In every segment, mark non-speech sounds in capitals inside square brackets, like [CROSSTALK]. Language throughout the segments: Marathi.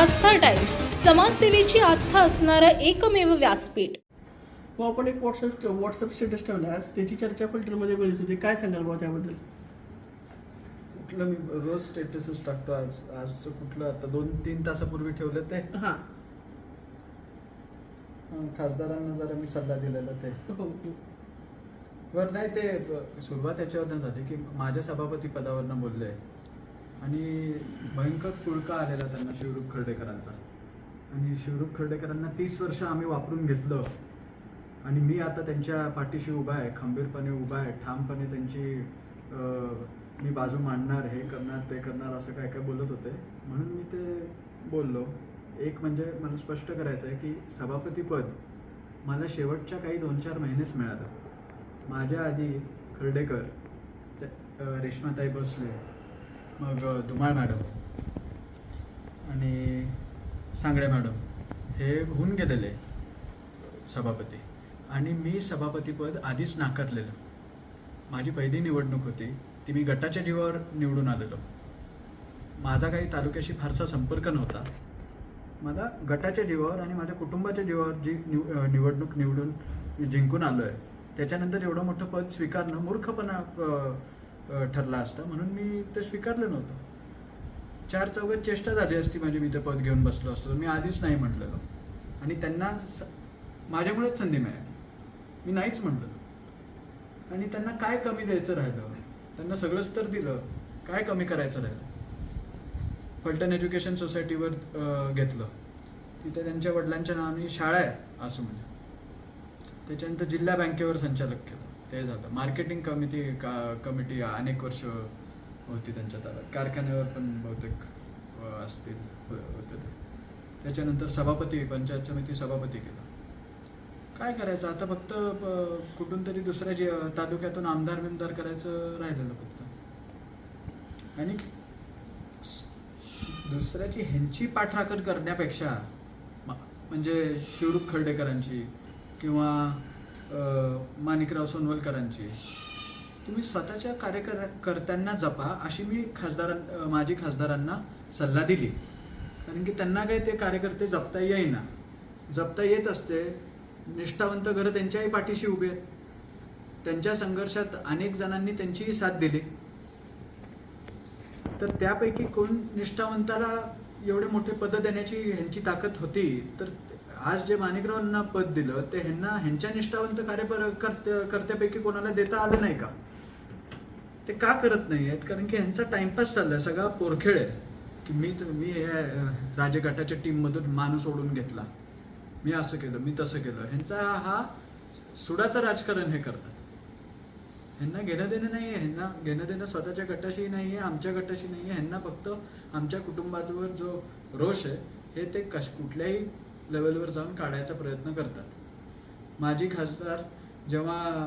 आस्था टाइम्स समाजसेवेची आस्था असणारं एकमेव व्यासपीठ. मग आपण एक व्हॉट्सअप व्हॉट्सअप स्टेटस ठेवला. आज त्याची चर्चा फलटणमध्ये बरीच होती. काय सांगाल बुवा त्याबद्दल? कुठलं मी रोज स्टेटसच टाकतो आज? आजचं कुठलं? आता दोन तीन तासापूर्वी ठेवलं ते. हां. अं, खासदारांना जरा मी सल्ला दिलेला ते. हो हो. बरं नाही ते ब- सुरुवात याच्यावरनं झाली की माझ्या सभापती पदावरनं बोलले. आणि भयंकर कुडका आलेला त्यांना शिवरूप खर्डेकरांचा. आणि शिवरूप खर्डेकरांना तीस वर्ष आम्ही वापरून घेतलं. आणि मी आता त्यांच्या पाठीशी उभा आहे खंबीरपणे उभा आहे ठामपणे त्यांची मी बाजू मांडणार हे करणार ते करणार असं काय काय बोलत होते. म्हणून मी ते बोललो. एक म्हणजे मला स्पष्ट करायचं आहे की सभापतीपद मला शेवटच्या काही दोन चार महिनेच मिळालं. माझ्या आधी खर्डेकर रेश्माताई भोसले मग धुमाळ मॅडम आणि सांगडे मॅडम हे होऊन गेलेले सभापती. आणि मी सभापतीपद आधीच नाकारलेलं. माझी पहिली निवडणूक होती ती मी गटाच्या जीवावर निवडून आलेलो. माझा काही तालुक्याशी फारसा संपर्क नव्हता. मला गटाच्या जीवावर आणि माझ्या कुटुंबाच्या जीवावर जी निव निवडणूक निवडून जिंकून आलो आहे त्याच्यानंतर एवढं मोठं पद स्वीकारणं मूर्खपणा ठरला असता. म्हणून मी ते स्वीकारलं नव्हतं. चार चौघात चेष्टा झाली असती माझी मी ते पद घेऊन बसलो असतो. मी आधीच नाही म्हटलेलो आणि त्यांना स- माझ्यामुळेच संधी मिळाली. मी नाहीच म्हटलं आणि त्यांना काय कमी द्यायचं राहिलं? त्यांना सगळंच तर दिलं. काय कमी करायचं राहिलं? फलटण एज्युकेशन सोसायटीवर घेतलं. तिथे त्यांच्या वडिलांच्या नावाने शाळा आहे असू म्हणजे त्याच्यानंतर जिल्हा बँकेवर संचालक केलं. ते झालं. मार्केटिंग कमिटी का कमिटी अनेक वर्ष होती त्यांच्या ताब्यात. कारखान्यावर पण बहुतेक असतील हो, होते ते. त्याच्यानंतर सभापती पंचायत समिती सभापती केला. काय करायचं? आता फक्त कुठून तरी दुसऱ्या जे तालुक्यातून आमदार बिमदार करायचं राहिलेलं फक्त. आणि दुसऱ्याची ह्यांची पाठराखण करण्यापेक्षा म्हणजे शिवरूप खर्डेकरांची किंवा माणिकराव सोनवलकरांची. तुम्ही स्वतःच्या कार्यकर्त्यांना जपा अशी मी खासदारां माझी माजी खासदारांना सल्ला दिली. कारण की त्यांना काही ते कार्यकर्ते जपता येईना. जपता येत असते निष्ठावंत घरं त्यांच्याही पाठीशी उभे आहेत. त्यांच्या संघर्षात अनेक जणांनी त्यांचीही साथ दिली. तर त्यापैकी कोण निष्ठावंताला एवढे मोठे पद देण्याची ह्यांची ताकद होती तर आज जे माणिकरावांना पद दिलं ते ह्यांना ह्यांच्या निष्ठावंत कार्य कर्त्या कर्त्यापैकी कोणाला देता आलं नाही का? ते का करत नाही आहेत? कारण की ह्यांचा टाइमपास चाललाय. सगळा पोरखेळ आहे. की मी मी ह्या राजघाटाच्या राजगटाच्या टीममधून माणूस ओढून घेतला. मी असं केलं मी तसं केलं. ह्यांचा हा सुडाचं राजकारण हे करतात. ह्यांना घेणं देणं नाही आहे ह्यांना घेणं देणं स्वतःच्या गटाशी नाही आहे आमच्या गटाशी नाही आहे ह्यांना फक्त आमच्या कुटुंबावर जो रोष आहे हे ते कश कुठल्याही लेवलवर जाऊन काढायचा प्रयत्न करतात. माजी खासदार जेव्हा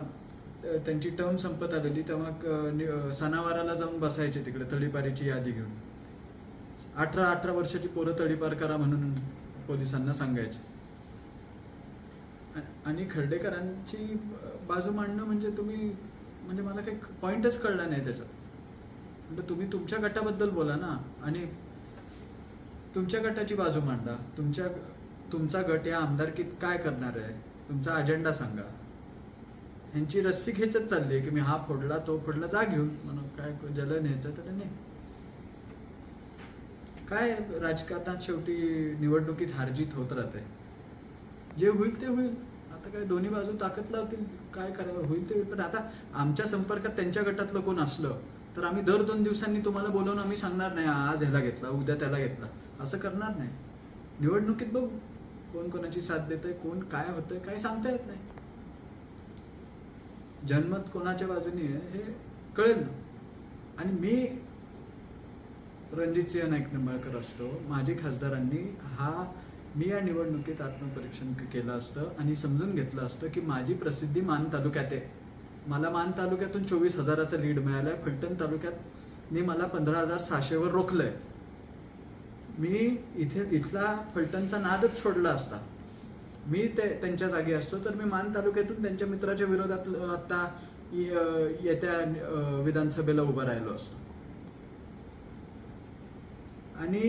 त्यांची टर्म संपत आलेली तेव्हा सणावाराला जाऊन बसायचे तिकडे तळीपारीची यादी घेऊन. अठरा अठरा वर्षाची पोरं तळीपार करा म्हणून पोलिसांना सांगायचे. आणि खर्डेकरांची बाजू मांडणं म्हणजे तुम्ही म्हणजे मला काही पॉईंटच कळला नाही त्याच्यात. म्हणजे तुम्ही तुमच्या गटाबद्दल बोला ना. आणि तुमच्या गटाची बाजू मांडा. तुमच्या तुमचा गट या आमदारकीत काय करणार आहे? तुमचा अजेंडा सांगा. ह्यांची रस्सी खेचत चालली आहे की मी हा फोडला तो फोडला जा घेऊन. म्हणून काय ज्याला न्यायचं त्याला नाही काय राजकारणात शेवटी निवडणुकीत हारजीत होत राहते? जे होईल ते होईल. आता काय दोन्ही बाजू ताकद लावतील? काय करावं? होईल ते होईल. पण आता आमच्या संपर्कात त्यांच्या गटातलं कोण असलं तर आम्ही दर दोन दिवसांनी तुम्हाला बोलवून आम्ही सांगणार नाही आज ह्याला घेतला उद्या त्याला घेतला. असं करणार नाही. निवडणुकीत बघू. कोण कोणाची साथ देत कोण काय होतंय काय सांगता येत नाही. जन्मत कोणाच्या बाजूने आहे हे कळेल ना. आणि मी रणजित सिंह नाईक निंबाळकर असतो. माझी खासदारांनी हा मी या निवडणुकीत आत्मपरीक्षण केलं असतं आणि समजून घेतलं असतं की माझी प्रसिद्धी मान तालुक्यात आहे. मला मान तालुक्यातून चोवीस हजाराचं लीड मिळालंय. फलटण तालुक्यात नी मला पंधरा हजार सहाशेवर रोखलं आहे मी इथे इथला फलटणचा नादच सोडला असता. मी ते त्यांच्या जागी असतो तर मी मान तालुक्यातून त्यांच्या मित्राच्या विरोधात आता येत्या विधानसभेला उभा राहिलो असतो. आणि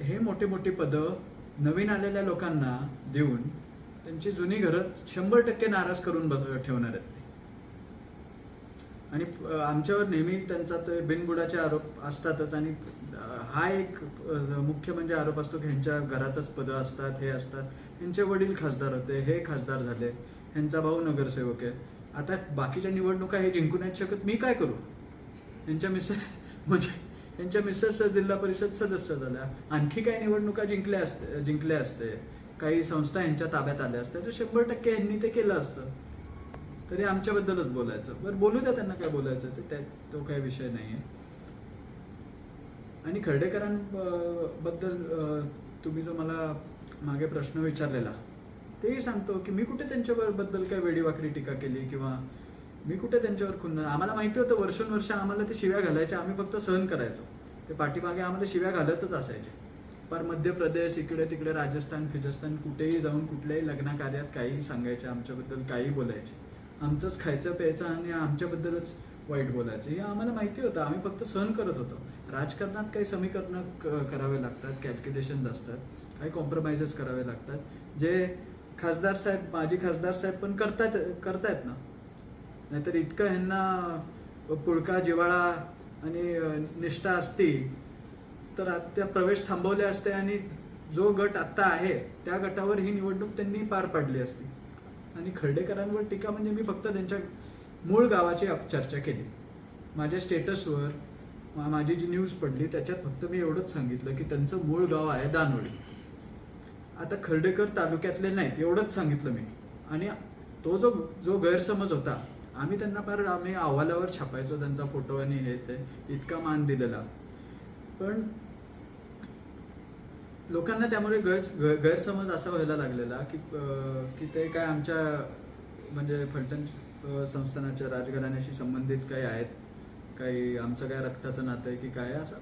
हे मोठे मोठी पदं नवीन आलेल्या लोकांना देऊन त्यांची जुनी घरं शंभर टक्के नाराज करून बस ठेवणार आहेत. आणि आमच्यावर नेहमी त्यांचा ते बिनबुडाचे आरोप असतातच आणि हा एक मुख्य म्हणजे आरोप असतो की ह्यांच्या घरातच पदं असतात हे असतात. ह्यांचे वडील खासदार होते हे खासदार झाले ह्यांचा भाऊ नगरसेवक आहे. आता बाकीच्या निवडणुका हे जिंकू नाही शकत मी काय करू? यांच्या मिसेस म्हणजे यांच्या मिसेस जिल्हा परिषद सदस्य झाल्या. आणखी काही निवडणुका जिंकल्या असते जिंकल्या असते. काही संस्था यांच्या ताब्यात आल्या असत्या. तर शंभर टक्के यांनी ते केलं असतं. तरी आमच्याबद्दलच बोलायचं. बरं बोलू द्या त्यांना काय बोलायचं ते त्या तो काही विषय नाही आहे आणि खर्डेकरांबद्दल तुम्ही जो मला मागे प्रश्न विचारलेला तेही सांगतो की मी कुठे त्यांच्याबद्दल काय वेडीवाकडी टीका केली किंवा मी कुठे त्यांच्यावर खुन्न आम्हाला माहिती होतं वर्षानुवर्ष आम्हाला ते शिव्या घालायच्या आम्ही फक्त सहन करायचो. ते पाठीमागे आम्हाला शिव्या घालतच असायचे. पर मध्य प्रदेश इकडे तिकडे राजस्थान फिजस्तान कुठेही जाऊन कुठल्याही लग्न कार्यात काही सांगायचे आमच्याबद्दल काही बोलायचे. आमचंच खायचं प्यायचं आणि आमच्याबद्दलच वाईट बोलायचं. हे आम्हाला माहिती होतं. आम्ही फक्त सहन करत होतो. राजकारणात काही समीकरणं क- करावे लागतात. कॅल्क्युलेशन्स असतात. काही कॉम्प्रोमाइजेस करावे लागतात. जे खासदार साहेब माजी खासदार साहेब पण करतायत करतायत ना. नाहीतर इतकं ह्यांना पुळका जिवाळा आणि निष्ठा असती तर त्या प्रवेश थांबवले असते आणि जो गट आत्ता आहे त्या गटावर ही निवडणूक त्यांनी पार पाडली असती. आणि खर्डेकरांवर टीका म्हणजे मी फक्त त्यांच्या मूळ गावाची चर्चा केली. माझ्या स्टेटसवर मा- माझी जी न्यूज पडली त्याच्यात फक्त मी एवढंच सांगितलं की त्यांचं मूळ गाव आहे दानोळी. आता खर्डेकर तालुक्यातले नाहीत एवढंच सांगितलं मी. आणि तो जो जो गैरसमज होता आम्ही त्यांना फार आम्ही अहवालावर छापायचो त्यांचा फोटो आणि हे ते इतका मान दिलेला. पण लोकांना त्यामुळे गैर ग- गैरसमज असा व्हायला लागलेला की की ते काय आमच्या म्हणजे फलटण संस्थानाच्या राजघराण्याशी संबंधित काही आहेत? काही आमचं काय रक्ताचं नातं आहे की काय? असं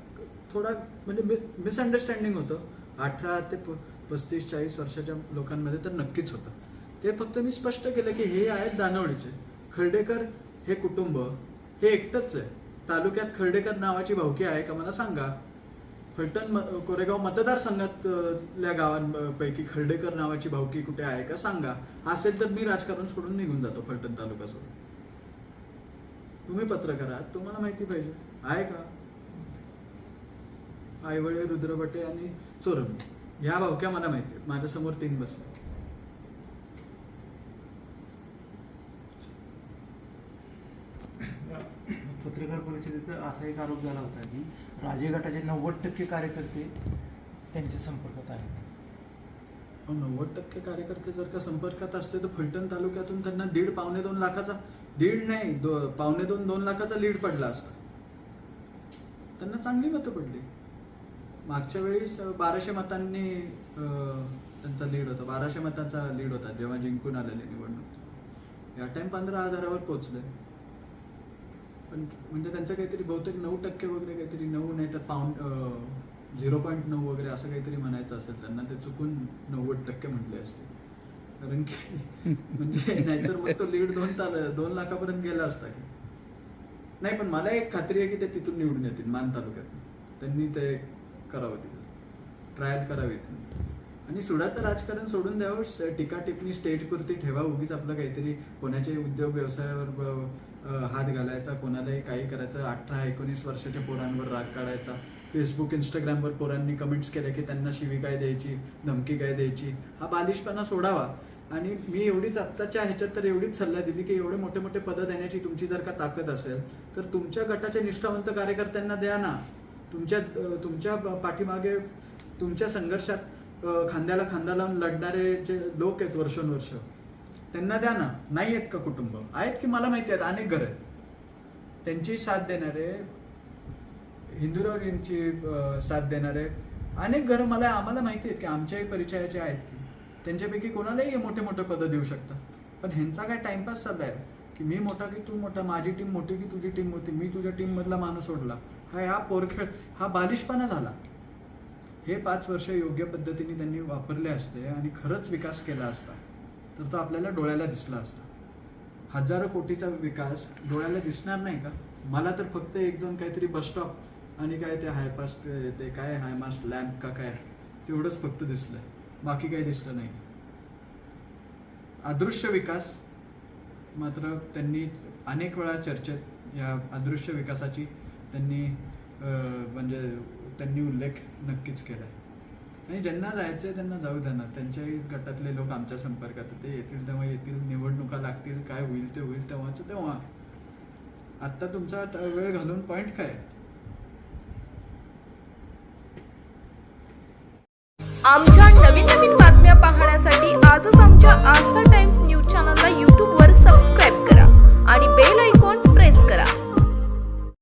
थोडा म्हणजे मिसअंडरस्टँडिंग होतं. अठरा ते प पस्तीस चाळीस वर्षाच्या लोकांमध्ये तर नक्कीच होतं. ते फक्त मी स्पष्ट केलं की हे आहेत दानवडीचे. खर्डेकर हे कुटुंब. हे एकटंच आहे. तालुक्यात खर्डेकर नावाची भावकी आहे का मला सांगा. फलटण कोरेगाव मतदारसंघातल्या गावांपैकी खर्डेकर नावाची भावकी कुठे आहे का? सांगा. असेल तर मी राजकारण सोडून निघून जातो फलटण तालुका सोडून तुम्ही पत्रकार आहात तुम्हाला माहिती पाहिजे. आहे का? आईवळे रुद्रभटे आणि चोरम ह्या भावक्या मला माहिती आहेत. माझ्यासमोर तीन बसल्या परिषदेत असा एक आरोप झाला होता की राजे गटाचे नव्वद टक्के कार्यकर्ते त्यांच्या संपर्कात आहेत. नव्वद टक्के कार्यकर्ते जर का संपर्कात असते तर फलटण तालुक्यातून त्यांना दीड पावणे दोन लाखाचा दीड नाही दो पावणे दोन दोन लाखाचा लीड पडला असता. त्यांना चांगली मतं पडली. मागच्या वेळेस बाराशे मतांनी त्यांचा लीड होता बाराशे मतांचा लीड होता जेव्हा जिंकून आलेले निवडणूक. या टाइम पंधरा हजारावर पोचले पण म्हणजे त्यांचं काहीतरी बहुतेक नऊ टक्के वगैरे काहीतरी नऊ नाही तर पाऊंड झिरो पॉईंट नऊ वगैरे असं काहीतरी म्हणायचं असेल त्यांना ते चुकून नव्वद टक्के म्हटले असते. कारण की [LAUGHS] म्हणजे नाहीतर मग तो लीड दोन ताल दोन लाखापर्यंत गेला असता की. नाही पण मला एक खात्री आहे की ते तिथून निवडून येतील मान तालुक्यात. त्यांनी ते करावं तिकडे ट्रायल करावी त्यांनी. आणि सुडाचं राजकारण सोडून द्यावं टीका टिप्पणी स्टेजपुरती ठेवा उगीच आपलं काहीतरी कोणाच्याही उद्योग व्यवसायावर हात घालायचा कोणालाही काही करायचं. अठरा एकोणीस वर्षाच्या पोरांवर राग काढायचा. फेसबुक इंस्टाग्रामवर पोरांनी कमेंट्स केल्या की त्यांना शिवी काय द्यायची धमकी काय द्यायची. हा बालिशपणा सोडावा. आणि मी एवढीच आत्ताच्या ह्याच्यात तर एवढीच सल्ला दिली की एवढे मोठे मोठे पदं देण्याची तुमची जर का ताकद असेल तर तुमच्या गटाच्या निष्ठावंत कार्यकर्त्यांना द्या ना. तुमच्या तुमच्या पाठीमागे तुमच्या संघर्षात खांद्याला खांदा लावून लढणारे जे लोक आहेत वर्षोनवर्ष त्यांना द्या ना. नाही आहेत का कुटुंब? आहेत की मला माहिती आहेत? अनेक घर आहेत. त्यांची साथ देणारे हिंदूराव यांची साथ देणारे अनेक घरं मला आम्हाला माहिती आहेत की आमच्याही परिचयाचे आहेत की त्यांच्यापैकी कोणालाही हे मोठे मोठे पदं देऊ शकतात. पण ह्यांचा काय टाइमपास चाललाय की मी मोठा की तू मोठा माझी टीम मोठी की तुझी टीम मोठी मी तुझ्या टीममधला माणूस सोडला. हा हा पोरखेळ हा बालिशपणा झाला. हे पाच वर्ष योग्य पद्धतीने त्यांनी वापरले असते आणि खरंच विकास केला असता. तर तो आपल्याला डोळ्याला दिसला असता. हजारो कोटीचा विकास डोळ्याला दिसणार नाही का? मला तर फक्त एक दोन काहीतरी बस स्टॉप आणि काय ते हायपास्ट ते काय हायमास्ट लॅम्प का काय तेवढंच फक्त दिसलं बाकी काही दिसलं नाही. अदृश्य विकास मात्र त्यांनी अनेक वेळा चर्चेत या अदृश्य विकासाची त्यांनी म्हणजे त्यांनी उल्लेख नक्कीच केला आणि ज्यांना जायचं आहे त्यांना जाऊ त्यांना त्यांच्याही गटातले लोक आमच्या संपर्कात होते. ते येतील तेव्हा येतील निवडणुका लागतील काय होईल ते होईल तेव्हाच तेव्हा. आत्ता तुमचा वेळ घालून पॉईंट काय? आमच्या नवीन नवीन बातम्या पाहण्यासाठी आजच आमच्या आस्था टाइम्स न्यूज चॅनलला यूट्यूबवर सबस्क्राईब करा आणि बेल आयकॉन प्रेस करा.